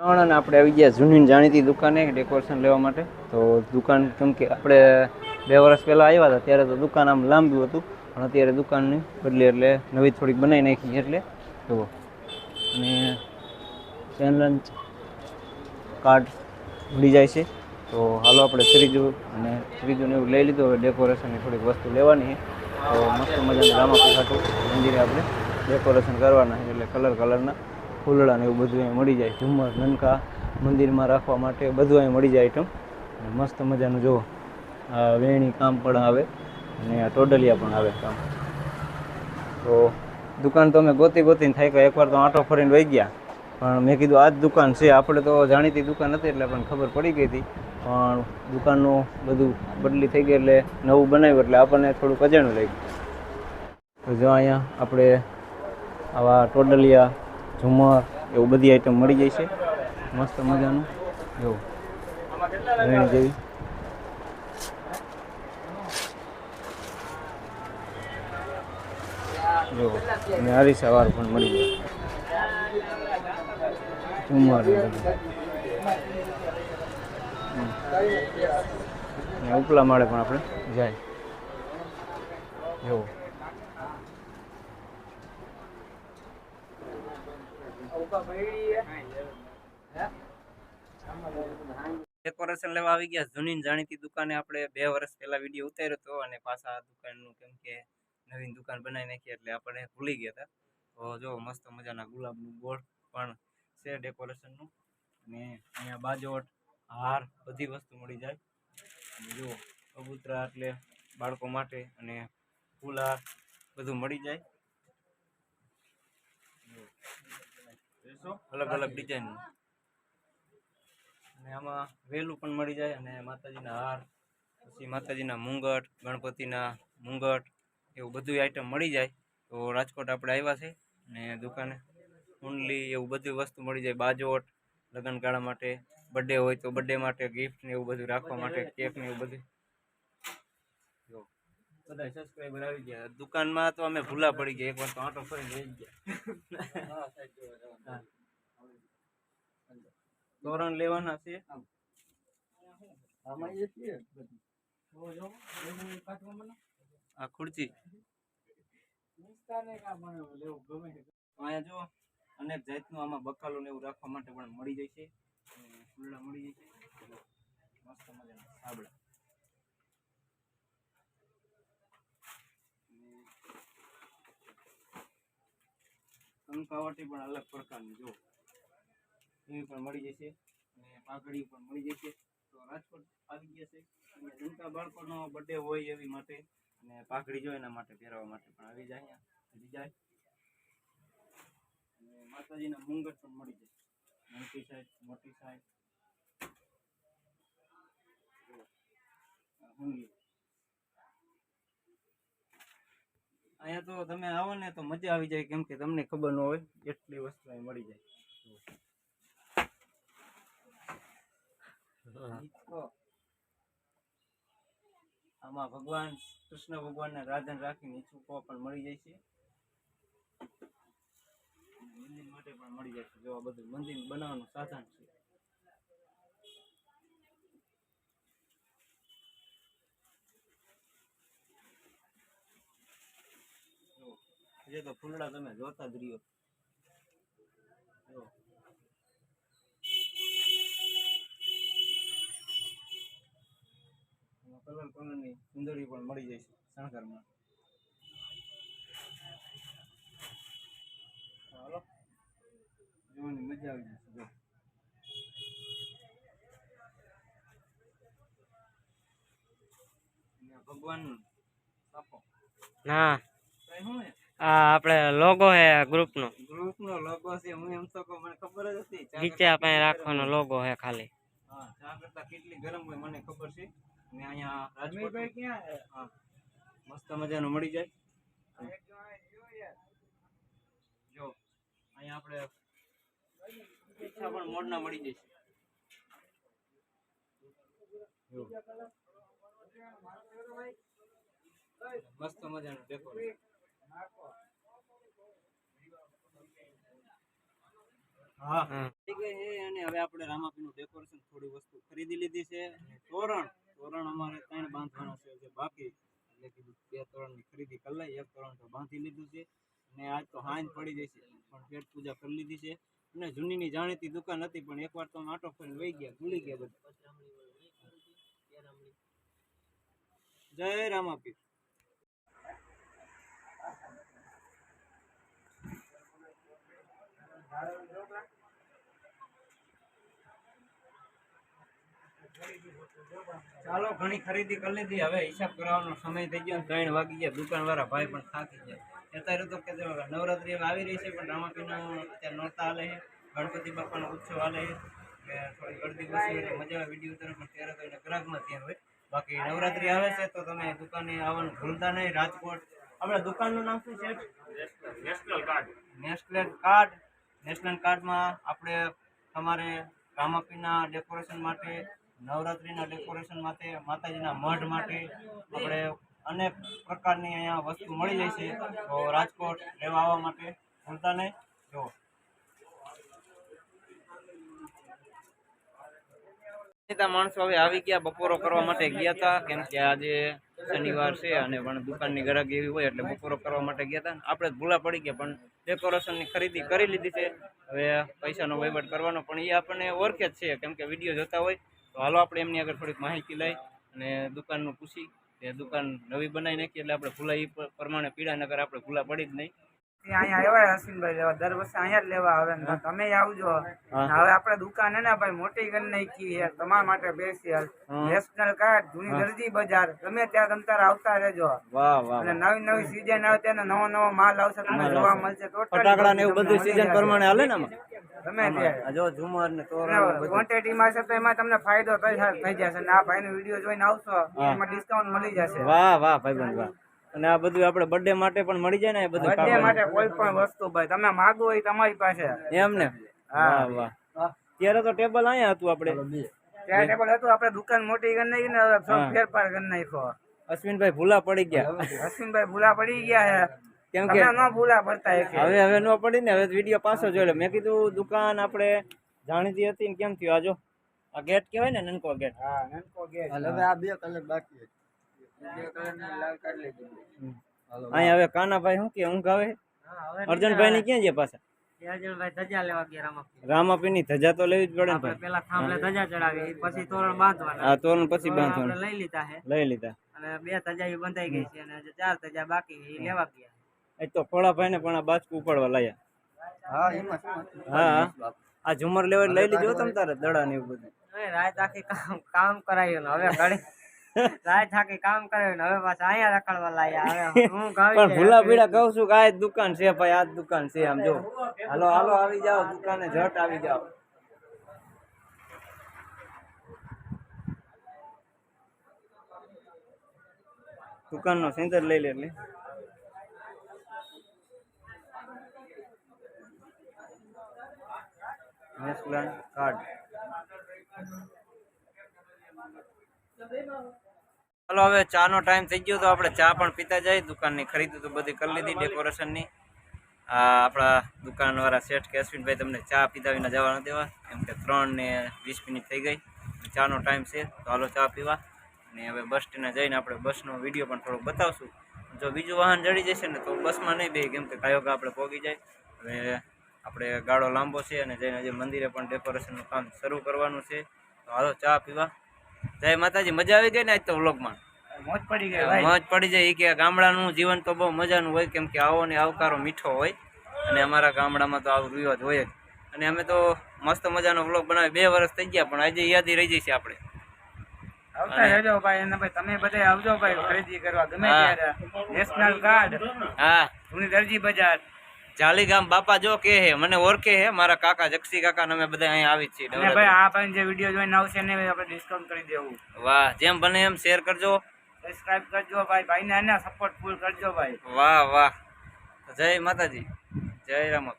ત્રણ આપણે આવી ગયા જૂની જાણીતી દુકાને ડેકોરેશન લેવા માટે. તો દુકાન કેમ કે આપણે બે વર્ષ પહેલાં આવ્યા હતા, ત્યારે તો દુકાન આમ લાંબુ હતું, પણ અત્યારે દુકાનની બદલી એટલે નવી થોડીક બનાવી નાખી એટલે જુઓ. અને ચેનલન્સ કાર્ડ મળી જાય છે. તો હાલો આપણે ત્રીજું અને ત્રીજું એવું લઈ લીધું, હવે ડેકોરેશનની થોડીક વસ્તુ લેવાની. તો મસ્ત મજાનું રામાપી ખાટું મંદિરે આપણે ડેકોરેશન કરવાના, એટલે કલર કલરના ફૂલડા ને એવું બધું અહીં મળી જાય. ઝુમ્મર નનકા મંદિરમાં રાખવા માટે બધું અહીં મળી જાય આઈટમ મસ્ત મજાનું જો આ વેણી કામ પણ આવે અને આ ટોડલિયા પણ આવે કામ. તો દુકાન તો અમે ગોતી ગોતીને થાય કે એકવાર તો આંટો ફરીને વહી ગયા. પણ મેં કીધું આ જ દુકાન છે. આપણે તો જાણીતી દુકાન હતી એટલે આપણને ખબર પડી ગઈ હતી. પણ દુકાનનું બધું બદલી થઈ ગઈ એટલે નવું બનાવ્યું એટલે આપણને થોડુંક અજાણું લાગ્યું. તો જો અહીંયા આપણે આવા ટોડલિયા ઝુમર એવું બધી આઈટમ મળી જાય છે. મસ્ત મજાનું. જો. વેણી જેવી. જો. અને હરીસા વાર પણ મળી જાય. ઝુમર. ઉપલા માળે પણ આપણે જાય. જો. ડેકોરેશન લેવા આવી ગયા. જૂની જાણીતી દુકાને આપણે બે વર્ષ પહેલા વીડિયો ઉતાર્યો હતો અને પાછા દુકાનનું કેમ કે નવીન દુકાન બનાવી નાખી એટલે આપણે ભૂલી ગયા હતા. તો જો, મસ્ત મજાના ગુલાબનું બોર્ડ પણ છે ડેકોરેશનનું અને અહીંયા બાજોટ હાર, બધી વસ્તુ મળી જાય. જુઓ કબૂતરા એટલે બાળકો માટે અને ફૂલહાર બધું મળી જાય. અલગ અલગ ડિઝાઇનનું અને આમાં વેલું પણ મળી જાય અને માતાજીના હાર પછી માતાજીના મુંગટ ગણપતિના મુંગટ એવું બધું આઈટમ મળી જાય. તો રાજકોટ આપણે આવ્યા છે અને દુકાને. કુંડલી એવું બધી વસ્તુ મળી જાય. બાજોટ લગ્નગાળા માટે બર્થડે હોય તો બર્થડે માટે ગિફ્ટ ને એવું બધું રાખવા માટે કેક ને એવું બધું બધા સબસ્ક્રાઈબર આવી ગયા. દુકાનમાં તો અમે ભૂલા પડી ગયા. એકવાર તો આંટો ફરી લઈ ગયા. હા. તોરણ લેવાના છે? આ ખુરચી અહીંયા જો અનેક જાતનું આમાં બકાલું ને એવું રાખવા માટે પણ મળી જાય છે અને મળી જાય છે મસ્ત મજાના સાબડા કંકાવટી પણ અલગ પ્રકારની, જો. એવી પણ મળી જશે અને પાઘડી પણ મળી જશે. તો રાજકોટ આવી ગયા છે. અને જનતા બાળકોનો બર્થડે હોય એવી માટે અને પાઘડી જો એના માટે પહેરવા માટે પણ આવી જાય અહીંયા. જાય. અને માતાજીના મુંગટ પણ મળી જશે મોટી સાઈઝ મોટી સાઈઝ હુંગી અહીંયા તો તમે આવો ને તો મજા આવી જાય કેમ કે તમને ખબર ન હોય એટલી વસ્તુ અહીં મળી જાય. આમાં ભગવાન કૃષ્ણ ભગવાનને રાધન રાખીને ઈચ્છુકો પણ મળી જાય છે. મંદિર માટે પણ મળી જાય છે. જો આ બધું મંદિર બનાવવાનું સાધન છે જુઓ, જે તો ફૂલડા તમે જોતા જ રહ્યો. કલર કલરની સુંદરી પણ મળી જાય છે શણગારમાં. ચાલો જોવાની મજા આવી જશે જો. ભગવાન ના. કઈ શું આ આપણે લોગો હે ગ્રુપનો ગ્રુપ નો લોગો છે હું એમ તો મને ખબર જ હતી. નીચે આપણે રાખવાનો લોગો હે ખાલી. હા ચા કરતા કેટલી ગરમ હોય મને ખબર છે. ને અહીંયા રાજકોટ ક્યાં હા? મસ્ત મજાનો મળી જાય. જો અહીંયા આપણે ઈચ્છા પણ મોડના મળી જશે. જો. મસ્ત મજાનું ડેકોરેશન હા હા અને હવે આપણે રામાપીનું ડેકોરેશન થોડી વસ્તુ ખરીદી લીધી છે અને તોરણ તોરણ અમારે ત્રણ બાંધવાના છે જે બાકી એટલે કીધું બે તોરણની ખરીદી કરી લઈ એક તોરણ તો બાંધી લીધું છે અને આજ તો હાંજ પડી જશે પણ પેટ પૂજા કરી લીધી છે. અને જૂનીની જાણીતી દુકાન હતી પણ એકવાર તો આટો ફરીને વહી ગયા ભૂલી ગયા બધા. જય રામાપીર ચાલો ઘણી ખરીદી કરી લીધી. હવે હિસાબ કરાવવાનો સમય થઈ ગયો ત્રણ વાગી ગયા. દુકાન વાળા ભાઈ પણ થાકી ગયા. અત્યારે તો કે નવરાત્રી આવી રહી છે પણ રામાપીનો અત્યારે નોરતા હાલે છે. ગણપતિ બાપાનો ઉત્સવ હાલે છે. કે થોડી ગળદી બસી મજા આવે. વીડિયો ઉતરે પણ ત્યારે તો એને ગ્રાહકમાં ત્યાં હોય. બાકી નવરાત્રી આવે છે તો તમે દુકાને આવવાનું ભૂલતા નહીં. રાજકોટ. આપણે દુકાનનું નામ શું છે? National card national card national કાર્ડમાં આપણે તમારે રામાપીના ડેકોરેશન માટે, નવરાત્રિના ડેકોરેશન માટે, માતાજીના મઢ માટે આપણે અનેક પ્રકારની અહીંયા વસ્તુ મળી જાય છે. તો રાજકોટ લેવા આવવા માટે, ભૂલતા નહીં. જો માણસો હવે આવી ગયા બપોરો કરવા માટે ગયા હતા કેમ કે આજે શનિવાર છે અને પણ દુકાનની ગ્રાહક એવી હોય એટલે બપોરો કરવા માટે ગયા હતા આપણે ભૂલા પડી ગયા, પણ ડેકોરેશનની ખરીદી કરી લીધી છે. હવે પૈસાનો વહીવટ કરવાનો, પણ એ આપણને ઓળખે જ છે. કેમ કે વીડિયો જોતા હોય, તો હાલો આપણે એમની આગળ થોડીક માહિતી લઈ અને દુકાનનું પૂછી. કે દુકાન નવી બનાવી નાખી, એટલે આપણે ભૂલા એ પ્રમાણે પીડા નગર આપણે ભૂલા પડી જ નહીં. અહીંયા આવ્યા અશ્વિનભાઈ લેવા. દર વર્ષે અહીંયા જ લેવા આવે ને તમે આવજો હવે આપણે દુકાન હે ને ભાઈ મોટી કરી નાખી છે તમારા માટે સ્પેશિયલ નેશનલ કાર્ડ જૂની દરજી બજાર. ગમે ત્યાં તમ તારે આવતા રહેજો. અને નવી નવી સીઝન આવે તેને નવો નવો માલ આવશે તમને જોવા મળશે ફટાકડા ને એવું બધું સીઝન પ્રમાણે હાલે ને ગમે ત્યારે. જો ઝુમર ને તોરણ બધું. છે તો એમાં તમને ફાયદો થઈ જશે. ને આ ભાઈનો વીડિયો જોઈને આવશો એમાં ડિસ્કાઉન્ટ મળી જશે. વાહ વાહ ભાઈબંધ વાહ. અને આ બધું આપણે બર્થડે માટે પણ મળી જાય ને એ બધું બર્થડે માટે કોઈ પણ વસ્તુ ભાઈ તમે માગો હોય તમારી પાસે. એમ ને? હા. વાહ ત્યારે તો ટેબલ અહીંયા હતું આપણે. ત્યાં ટેબલ હતું આપણે દુકાન મોટી કરી નાખી ને ફેરફાર કરી નાખ્યો. અશ્વિનભાઈ ભૂલા પડી ગયા. અશ્વિનભાઈ ભૂલા પડી ગયા કેમ કે ન ભૂલા પડતા હવે હવે નો પડી ને હવે વીડિયો પાછો જોઈ લે. મેં કીધું દુકાન આપણે જાણીતી હતી ને કેમ થયું? આજો આ ગેટ કહેવાય ને નનકો ગેટ. હા નનકો ગેટ. હવે આ બે કલર બાકી અહીંયા હવે કાનાભાઈ શું કે ઊંઘ આવે? અર્જનભાઈ ની ક્યાં છે પાછા? અર્જુનભાઈ ધજા લેવા ગયા રામાપીર. રામાપીની ધજા તો લેવી જ પડે ને પેલા થાંભલે ધજા ચડાવી પછી તોરણ બાંધવાના. આ તોરણ પછી બાંધવાનું. લઈ લીધા છે લઈ લીધા. અને બે ધજા એ બંધાઈ ગઈ છે અને ચાર ધજા બાકી એ લેવા ગયા. એ તો ખોળાભાઈ ને પણ આ બાજકું ઉપાડવા લાયા. હા એમાં શું હા આ ઝુમર લેવા લઈ લીધું તમ તારે દડા ને એવું બધું. રાત આખી કામ કામ કરાયું હવે ઘડી રાત થાકી કામ કરે ને હવે પાછા અહીંયા રખડવા લાયા. હવે હું પણ ભૂલા ભીડા કહું છું કે આ દુકાન છે ભાઈ આ દુકાન છે આમ જો. હાલો હાલો આવી જાઓ દુકાને ઝટ આવી જાઓ. દુકાનનો સેન્ટર લઈ લે એટલે. કાર્ડ ચાલો હવે ચા નો ટાઈમ થઈ ગયો તો આપણે ચા પણ પીતા જાય. દુકાનની ખરીદી તો બધી કરી લીધી ડેકોરેશનની આ આપણા દુકાનવાળા શેઠ કે અશ્વિનભાઈ તમને ચા પીતા વિના જવા નથી દેવા. કેમ કે ત્રણ ને વીસ મિનિટ થઈ ગઈ. ચાનો ટાઈમ છે, તો હાલો ચા પીવા. અને હવે બસ સ્ટેન્ડે જઈને આપણે બસનો વીડિયો પણ થોડોક બતાવશું. જો બીજું વાહન જડી જશે ને તો બસમાં નહીં બે કેમ કે કાયો કા આપણે પહોંચી જાય. હવે આપણે ગાળો લાંબો છે અને જઈને હજી મંદિરે પણ ડેકોરેશનનું કામ શરૂ કરવાનું છે. તો હાલો ચા પીવા. જય માતાજી મજા આવી ગઈ ને આજ તો વ્લોગમાં મોજ પડી ગઈ મોજ પડી જાય. કે ગામડાનું જીવન તો બહુ મજાનું હોય કેમ કે આવો ને આવકારો મીઠો હોય. અને અમારા ગામડામાં તો આવું રિવાજ હોય જ. અને અમે તો મસ્ત મજાનો વ્લોગ બનાવી બે વર્ષ થઈ ગયા પણ આજે યાદી રહી જઈશ આપણે. આવતા રહેજો ભાઈ અને ભાઈ તમે બધા આવજો ભાઈ ખરીદી કરવા ગમે ત્યારે. નેશનલ કાર્ડ હા. જૂની દરજી બજાર. જાલી ગામ બાપા જો કે હે મને ઓળખે હે મારા કાકા જક્ષી કાકા ને અમે બધા અહીંયા આવી જ છીએ. અને ભાઈ આ પણ જે વીડિયો જોઈને આવશે ને આપણે ડિસ્કાઉન્ટ કરી દેવું. વાહ જેમ બને એમ શેર કરજો. સબસ્ક્રાઇબ કરજો ભાઈ ભાઈને એના સપોર્ટ ફૂલ કરજો ભાઈ. વાહ વાહ. જય માતાજી. જય રામ